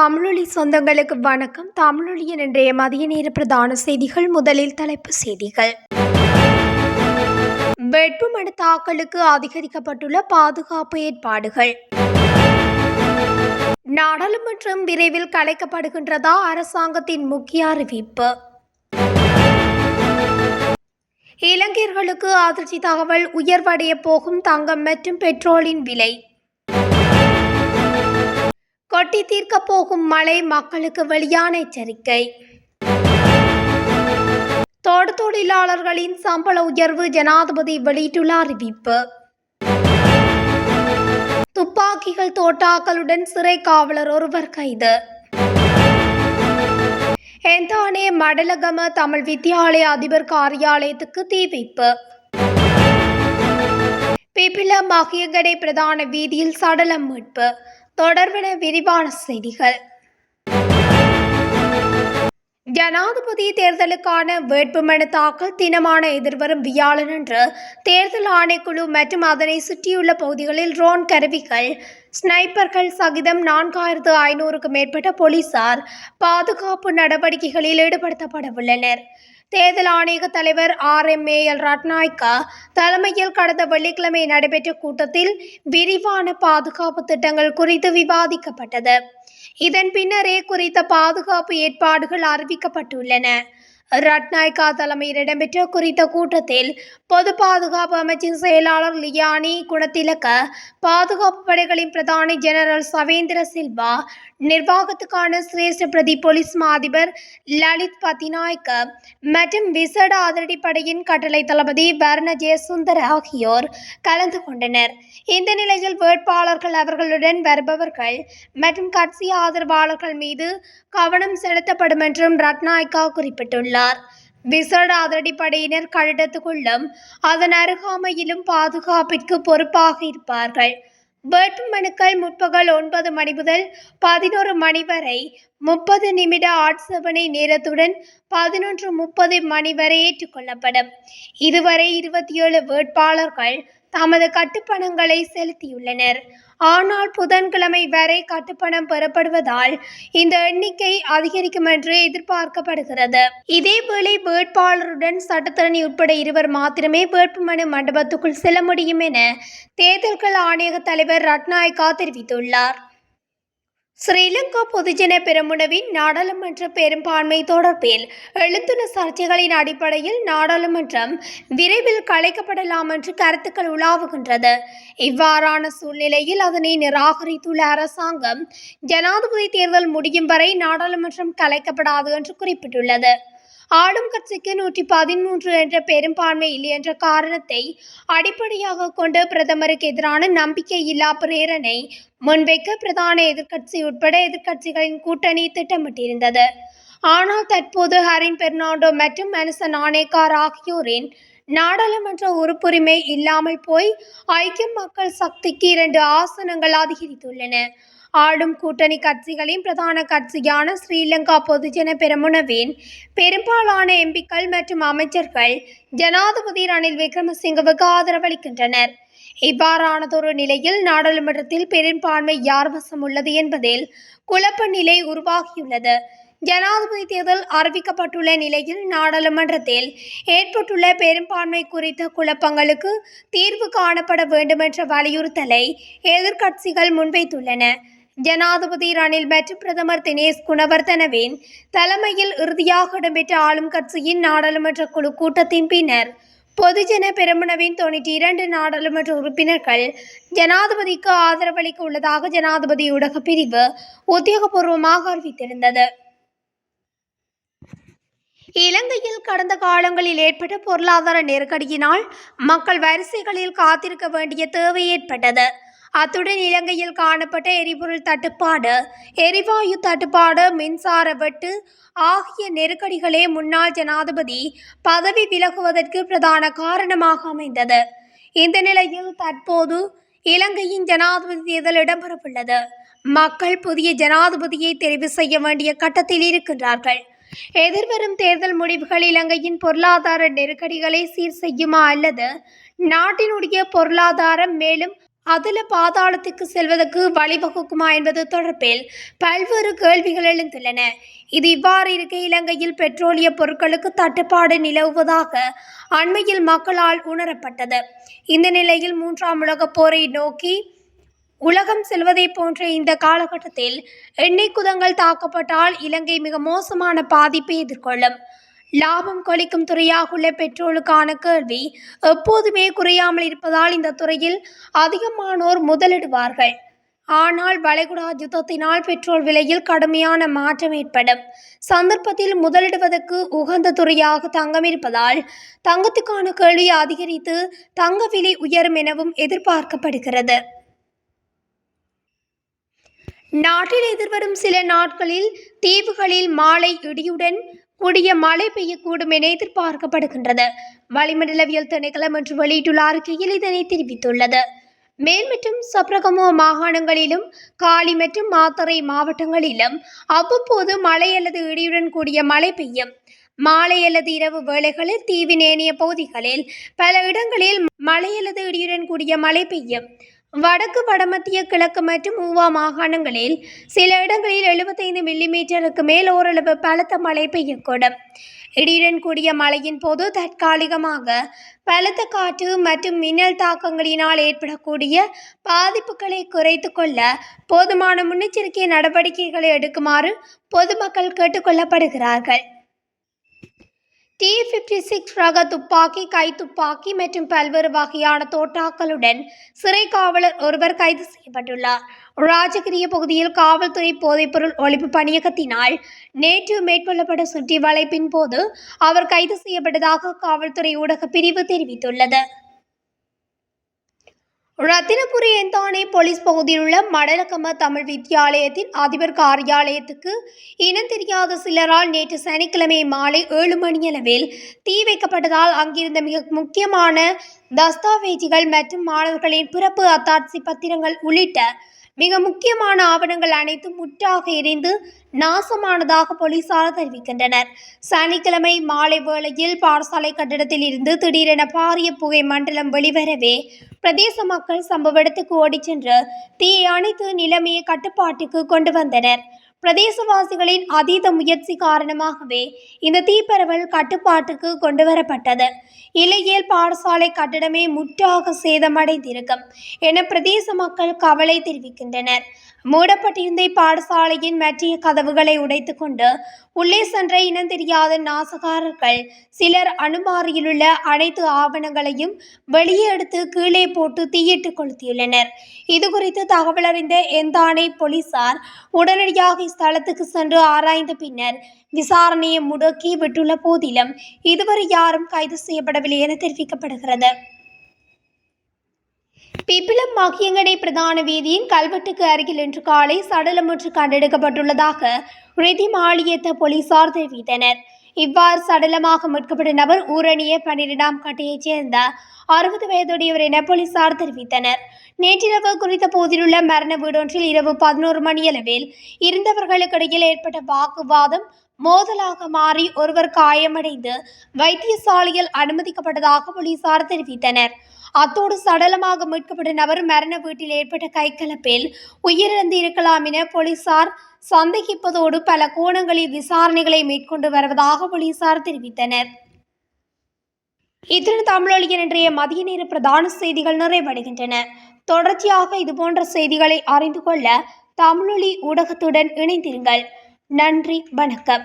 தமிழொலி சொந்தங்களுக்கு வணக்கம். தமிழொலியின் இன்றைய மதிய நேர பிரதான செய்திகள் முதலில் தலைப்பு செய்திகள். வேட்புமனு தாக்கலுக்கு அதிகரிக்கப்பட்டுள்ள பாதுகாப்பு ஏற்பாடுகள். நாடாளுமன்றம் விரைவில் கலைக்கப்படுகின்றதா அரசாங்கத்தின் முக்கிய அறிவிப்பு. இளைஞர்களுக்கு அதிர்ச்சி தகவல் உயர்வடைய போகும் தங்கம் மற்றும் பெட்ரோலின் விலை. கொட்டி தீர்க்க போகும் மழை மக்களுக்கு வெளியான எச்சரிக்கை. தோடு தொழிலாளர்களின் சம்பள உயர்வு ஜனாதிபதி வெளியிட்டுள்ள அறிவிப்பு. துப்பாக்கிகள் தோட்டாக்களுடன் சிறை காவலர் ஒருவர் கைது. எந்தானே மடலகம தமிழ் வித்தியாலய அதிபர் காரியாலயத்துக்கு தீ வைப்பு. பிபில மகியகடை பிரதான வீதியில் சடலம் மீட்பு. தொடர்பென விரிவான செய்திகள். ஜனாதிபதி தேர்தலுக்கான வேட்புமனு தாக்கல் தினமான எதிர்வரும் வியாழனன்று தேர்தல் ஆணைக்குழு மற்றும் அதனை சுற்றியுள்ள பகுதிகளில் ட்ரோன் கருவிகள் ஸ்னைப்பர்கள் சகிதம் நான்காயிரத்து ஐநூறுக்கும் மேற்பட்ட போலீசார் பாதுகாப்பு நடவடிக்கைகளில் ஈடுபடுத்தப்பட உள்ளனர் தேர்தல் ஆணையக தலைவர் ஆர் எம் ஏ எல் தலைமையில் கடந்த வெள்ளிக்கிழமை நடைபெற்ற கூட்டத்தில் விரிவான பாதுகாப்பு திட்டங்கள் குறித்து விவாதிக்கப்பட்டது. இதன் பின்னரே குறித்த பாதுகாப்பு ஏற்பாடுகள் அறிவிக்கப்பட்டுள்ளன. ரட்நாயக்கா தலைமையில் இடம்பெற்ற குறித்த கூட்டத்தில் பொது பாதுகாப்பு அமைச்சின் செயலாளர் லியானி குணத்திலக்க பாதுகாப்பு படைகளின் பிரதானி ஜெனரல் சவேந்திர சில்வா நிர்வாகத்துக்கான சிரேஷ்ட பிரதி போலீஸ் மா அதிபர் லலித் பத்திநாயக்க மற்றும் விசேட அதிரடிப்படையின் கட்டளை தளபதி வர்ண ஜெயசுந்தர் ஆகியோர் கலந்து கொண்டனர். இந்த நிலையில் வேட்பாளர்கள் அவர்களுடன் வருபவர்கள் மற்றும் கட்சி ஆதரவாளர்கள் மீது கவனம் செலுத்தப்படும் என்றும் ரட்நாயக்கா குறிப்பிட்டுள்ளார். விசேட அதிரடிப்படையினர் கட்டிடத்துக்குள்ளும் அதன் அருகாமையிலும் பாதுகாப்பிற்கு பொறுப்பாக இருப்பார்கள். வேட்புமனுக்கள் முற்பகல் ஒன்பது மணி முதல் பதினோரு மணி வரை முப்பது நிமிட ஆட்சேபனை நேரத்துடன் பதினொன்று முப்பது மணி வரை ஏற்றுக்கொள்ளப்படும். இதுவரை இருபத்தி ஏழு வேட்பாளர்கள் தமது கட்டுப்பணங்களை செலுத்தியுள்ளனர். ஆனால் புதன்கிழமை வரை கட்டுப்பணம் பெறப்படுவதால் இந்த எண்ணிக்கை அதிகரிக்கும் என்று எதிர்பார்க்கப்படுகிறது. இதேவேளை வேட்பாளருடன் சட்டத்தரணி உட்பட இருவர் மாத்திரமே வேட்புமனு மண்டபத்துக்குள் செல்ல முடியும் என தேர்தல்கள் ஆணையக தலைவர் ரட்நாயக்கா தெரிவித்துள்ளார். ஸ்ரீலங்கா பொதுஜன பெருமுனவின் நாடாளுமன்ற பெரும்பான்மை தொடர்பில் எழுந்துள்ள சர்ச்சைகளின் அடிப்படையில் நாடாளுமன்றம் விரைவில் கலைக்கப்படலாம் என்று கருத்துக்கள் உலாவுகின்றது. இவ்வாறான சூழ்நிலையில் அதனை நிராகரித்துள்ள அரசாங்கம் ஜனாதிபதி தேர்தல் முடியும் வரை நாடாளுமன்றம் கலைக்கப்படாது என்று குறிப்பிட்டுள்ளது. ஆளும் கட்சிக்கு நூற்றி பதிமூன்று என்ற பெரும்பான்மை இல்லை என்ற காரணத்தை அடிப்படையாக கொண்டு பிரதமருக்கு எதிரான நம்பிக்கையில்லா பிரேரணை முன்வைக்க பிரதான எதிர்க்கட்சி உட்பட எதிர்க்கட்சிகளின் கூட்டணி திட்டமிட்டிருந்தது. ஆனால் தற்போது ஹரின் பெர்னாண்டோ மற்றும் மனச நாணேக்கார் ஆகியோரின் நாடாளுமன்ற உறுப்புரிமை இல்லாமல் போய் ஐக்கிய மக்கள் சக்திக்கு இரண்டு ஆசனங்கள் அதிகரித்துள்ளன. ஆளும் கூட்டணி கட்சிகளின் பிரதான கட்சியான ஸ்ரீலங்கா பொதுஜன பெருமுனவின் பெரும்பாலான எம்பிக்கள் மற்றும் அமைச்சர்கள் ஜனாதிபதி ரணில் விக்ரமசிங்கவுக்கு ஆதரவளிக்கின்றனர். இவ்வாறானதொரு நிலையில் நாடாளுமன்றத்தில் பெரும்பான்மை யார் வசம் உள்ளது என்பதில் குழப்ப நிலை உருவாகியுள்ளது. ஜனாதிபதி தேர்தல் அறிவிக்கப்பட்டுள்ள நிலையில் நாடாளுமன்றத்தில் ஏற்பட்டுள்ள பெரும்பான்மை குறித்த குழப்பங்களுக்கு தீர்வு காணப்பட வேண்டுமென்ற வலியுறுத்தலை எதிர்க்கட்சிகள் முன்வைத்துள்ளன. ஜனாதிபதி ரணில் மற்றும் பிரதமர் தினேஷ் குணவர்தனவின் தலைமையில் இறுதியாக இடம்பெற்ற ஆளும் கட்சியின் நாடாளுமன்ற குழு கூட்டத்தின் பின்னர் பொதுஜன பெருமனவின் தொண்ணூற்றி இரண்டு நாடாளுமன்ற உறுப்பினர்கள் ஜனாதிபதிக்கு ஆதரவளிக்க உள்ளதாக ஜனாதிபதி ஊடக பிரிவு உத்தியோகபூர்வமாக அறிவித்திருந்தது. இலங்கையில் கடந்த காலங்களில் ஏற்பட்ட பொருளாதார நெருக்கடியினால் மக்கள் வரிசைகளில் காத்திருக்க வேண்டிய தேவை ஏற்பட்டது. அத்துடன் இலங்கையில் காணப்பட்ட எரிபொருள் தட்டுப்பாடு எரிவாயு தட்டுப்பாடு மின்சார வெட்டு ஆகிய நெருக்கடிகளே முன்னாள் ஜனாதிபதி பதவி விலகுவதற்கு பிரதான காரணமாக அமைந்தது. இந்த நிலையில் தற்போது இலங்கையின் ஜனாதிபதி தேர்தல் இடம்பெறவுள்ளது. மக்கள் புதிய ஜனாதிபதியை தெரிவு செய்ய வேண்டிய கட்டத்தில் இருக்கின்றார்கள். எதிர்வரும் தேர்தல் முடிவுகள் இலங்கையின் பொருளாதார நெருக்கடிகளை சீர் செய்யுமா அல்லது நாட்டினுடைய பொருளாதாரம் மேலும் அதில் பாதாளத்துக்கு செல்வதற்கு வழிவகுக்குமா என்பது தொடர்பில் பல்வேறு கேள்விகள் எழுந்துள்ளன. இது இவ்வாறு இருக்க இலங்கையில் பெட்ரோலிய பொருட்களுக்கு தட்டுப்பாடு நிலவுவதாக அண்மையில் மக்களால் உணரப்பட்டது. இந்த நிலையில் மூன்றாம் உலகப் போரை நோக்கி உலகம் செல்வதை போன்ற இந்த காலகட்டத்தில் எண்ணெய் குதங்கள் தாக்கப்பட்டால் இலங்கை மிக மோசமான பாதிப்பை எதிர்கொள்ளும். லாபம் கொளிக்கும் துறையாக உள்ள பெட்ரோலுக்கான கேள்வி எப்போதுமே குறையாமல் இருப்பதால் இந்த துறையில் அதிகமானோர் முதலிடுவார்கள். ஆனால் வளைகுடா யுத்தத்தினால் பெட்ரோல் விலையில் கடுமையான மாற்றம் ஏற்படும். சந்தர்ப்பத்தில் முதலிடுவதற்கு உகந்த துறையாக தங்கம் இருப்பதால் தங்கத்துக்கான கேள்வி அதிகரித்து தங்க விலை உயரும் எனவும் எதிர்பார்க்கப்படுகிறது. நாட்டில் எதிர்வரும் சில நாட்களில் தீவுகளில் மாலை இடியுடன் கூடிய மழை பெய்யக்கூடும் என எதிர்பார்க்கப்படுகின்றது. வளிமண்டலவியல் திணைக்களம் என்று வெளியிட்டுள்ள அறிக்கையில் இதனை தெரிவித்துள்ளது. மேல் மற்றும் சப்ரகமோ மாகாணங்களிலும் காலி மற்றும் மாத்தறை மாவட்டங்களிலும் அவ்வப்போது மழை அல்லது இடியுடன் கூடிய மழை பெய்யும். மாலை அல்லது இரவு வேளைகளில் தீவின் ஏனைய பகுதிகளில் பல இடங்களில் மழை அல்லது இடியுடன் கூடிய மழை பெய்யும். வடக்கு வடமத்திய கிழக்கு மற்றும் ஊவா மாகாணங்களில் சில இடங்களில் எழுபத்தைந்து மில்லிமீட்டருக்கு மேல் ஓரளவு பலத்த மழை பெய்யக்கூடும். இடியுடன் கூடிய மழையின் போது தற்காலிகமாக பலத்த காற்று மற்றும் மின்னல் தாக்கங்களினால் ஏற்படக்கூடிய பாதிப்புகளை குறைத்து கொள்ள போதுமான முன்னெச்சரிக்கை நடவடிக்கைகளை எடுக்குமாறு பொதுமக்கள் கேட்டுக்கொள்ளப்படுகிறார்கள் டி ஃபிஃப்டி சிக்ஸ் ரக துப்பாக்கி கைத்துப்பாக்கி மற்றும் பல்வேறு வகையான தோட்டாக்களுடன் சிறை காவலர் ஒருவர் கைது செய்யப்பட்டுள்ளார். ராஜகிரிய பகுதியில் காவல்துறை போதைப்பொருள் ஒழிப்பு பணியகத்தினால் நேற்று மேற்கொள்ளப்பட்ட சுற்றி வளைப்பின் போது அவர் கைது செய்யப்பட்டதாக காவல்துறை ஊடக பிரிவு தெரிவித்துள்ளது. ரத்தினபுரி எந்தானே போலீஸ் பகுதியில் உள்ள மடலக்கம தமிழ் வித்தியாலயத்தின் அதிபர் காரியாலயத்துக்கு இனம் தெரியாத சிலரால் நேற்று சனிக்கிழமை மாலை ஏழு மணியளவில் தீ வைக்கப்பட்டதால் அங்கிருந்த மிக முக்கியமான தஸ்தாவேஜிகள் மற்றும் மாணவர்களின் பிறப்பு அத்தாட்சி பத்திரங்கள் உள்ளிட்ட மிக முக்கியமான ஆவணங்கள் அனைத்தும் முற்றாக எரிந்து நாசமானதாக போலீசார் தெரிவிக்கின்றனர். சனிக்கிழமை மாலை வேளையில் பாடசாலை கட்டிடத்தில் இருந்து திடீரென பாரிய புகை மண்டலம் வெளிவரவே பிரதேச மக்கள் சம்பவ இடத்துக்கு ஓடிச் சென்று தீயை அணைத்து நிலைமையை கட்டுப்பாட்டுக்கு கொண்டு வந்தனர். பிரதேசவாசிகளின் அதீத முயற்சி காரணமாகவே இந்த தீப்பரவல் கட்டுப்பாட்டுக்கு கொண்டு வரப்பட்டது இலையியல் பாடசாலை கட்டடமே முற்றாக சேதமடைந்திருக்கும் என பிரதேச மக்கள் கவலை தெரிவிக்கின்றனர். மூடப்பட்டிருந்த பாடசாலையின் மற்றிய கதவுகளை உடைத்துக்கொண்டு உள்ளே சென்ற இனம் தெரியாத நாசகாரர்கள் சிலர் அனுமாரியிலுள்ள அனைத்து ஆவணங்களையும் வெளியே எடுத்து கீழே போட்டு தீயிட்டு கொளுத்தியுள்ளனர். இது குறித்து தகவல் அறிந்த எந்தானை போலீசார் உடனடியாக இஸ்தலத்துக்கு சென்று ஆராய்ந்த பின்னர் விசாரணையை முடக்கி விட்டுள்ள போதிலும் இதுவரை யாரும் கைது செய்யப்படவில்லை என தெரிவிக்கப்படுகிறது. பிப்பிலம் மாக்கியங்கடை பிரதான வீதியின் கல்வெட்டுக்கு அருகில் இன்று காலை சடலம் ஒன்று கண்டெடுக்கப்பட்டுள்ளதாக ரிதி மாளியத்த போலீசார் தெரிவித்தனர். இவ்வாறு சடலமாக மீட்கப்பட்ட நபர் ஊரணிய பன்னிரெண்டாம் கட்டையைச் சேர்ந்த அறுபது வயதுடையவர் என போலீசார் தெரிவித்தனர். நேற்றிரவு குறித்த போதிலுள்ள மரண வீடொன்றில் இரவு பதினோரு மணியளவில் இருந்தவர்களுக்கிடையில் ஏற்பட்ட வாக்குவாதம் மோதலாக மாறி ஒருவர் காயமடைந்து வைத்தியசாலையில் அனுமதிக்கப்பட்டதாக போலீசார் தெரிவித்தனர். அத்தோடு சடலமாக மீட்கப்பட்ட நபர் மரண வீட்டில் ஏற்பட்ட கைகலப்பில் உயிரிழந்து இருக்கலாம் என போலீசார் சந்தேகிப்பதோடு பல கோணங்களில் விசாரணைகளை மேற்கொண்டு வருவதாக போலீசார் தெரிவித்தனர். இத்துடன் தமிழொலியின் இன்றைய மதிய நேர பிரதான செய்திகள் நிறைவடைகின்றன. தொடர்ச்சியாக இதுபோன்ற செய்திகளை அறிந்து கொள்ள தமிழொலி ஊடகத்துடன் இணைந்திருங்கள். நன்றி வணக்கம்.